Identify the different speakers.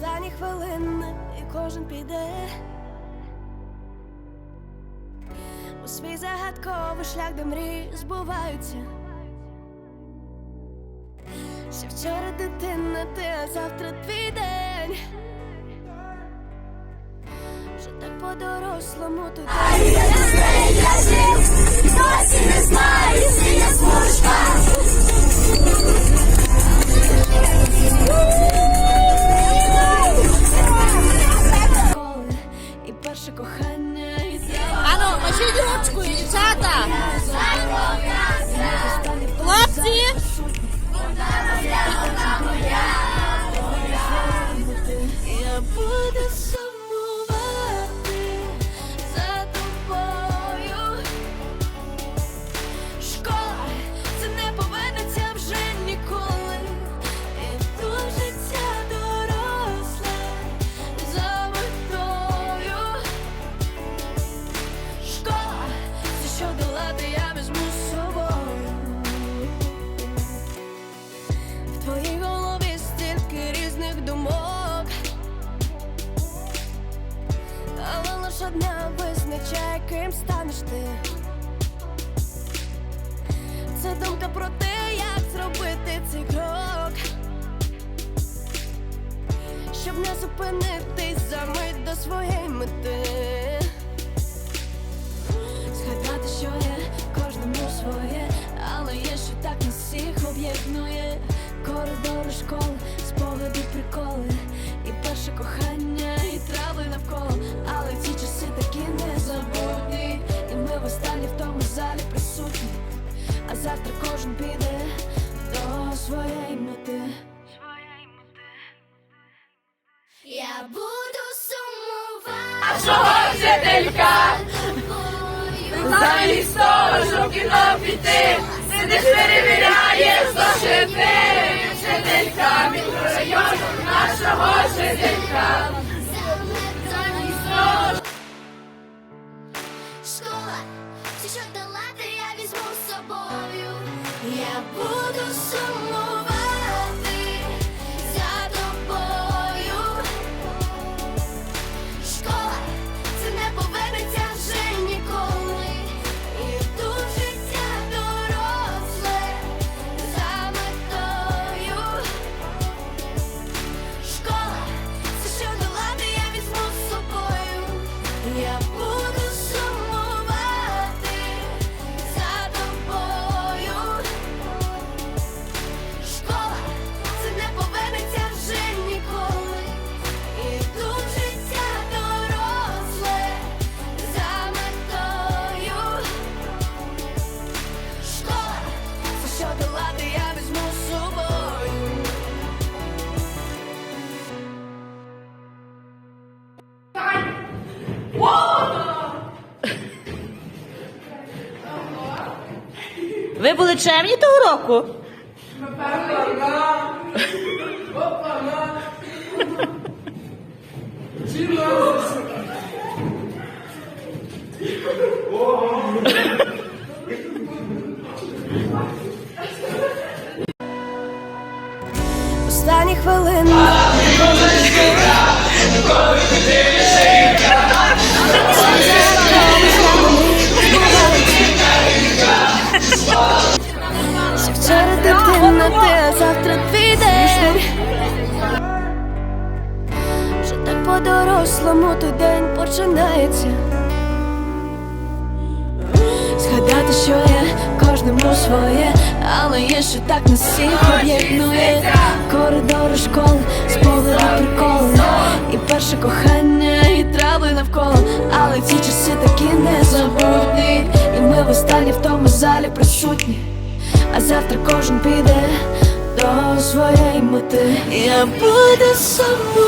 Speaker 1: Останні хвилини і кожен піде у свій загадковий шлях, де мрії збуваються. Ще вчора дитина, ти, а завтра твій день. Вже так по-дорослому тут. Коли Pichata! Не зупинитись за мить до своєї мети. Згадати, що є кожному своє, але є, що так нас всіх об'єднує. Коридори школи, спогади, приколи, і перше кохання, і трави навколо. Але ці часи такі незабутні. І ми востаннє в тому залі присутні. А завтра кожен піде
Speaker 2: Чого вчителька? Замість того, щоб кіно піти, сидиш, перевіряєш зошити. Вчителька мікрорайону
Speaker 3: Ви були чемні того року?
Speaker 1: Останні хвилини. Починається. Згадати, що є кожному своє, але є, що так нас всіх об'єднує. Коридори школи, спогади, приколи, і перше кохання, і трави навколо. Але ці часи такі незабутні. І ми востаннє в тому залі присутні. А завтра кожен піде до своєї мети. Я буду сумувати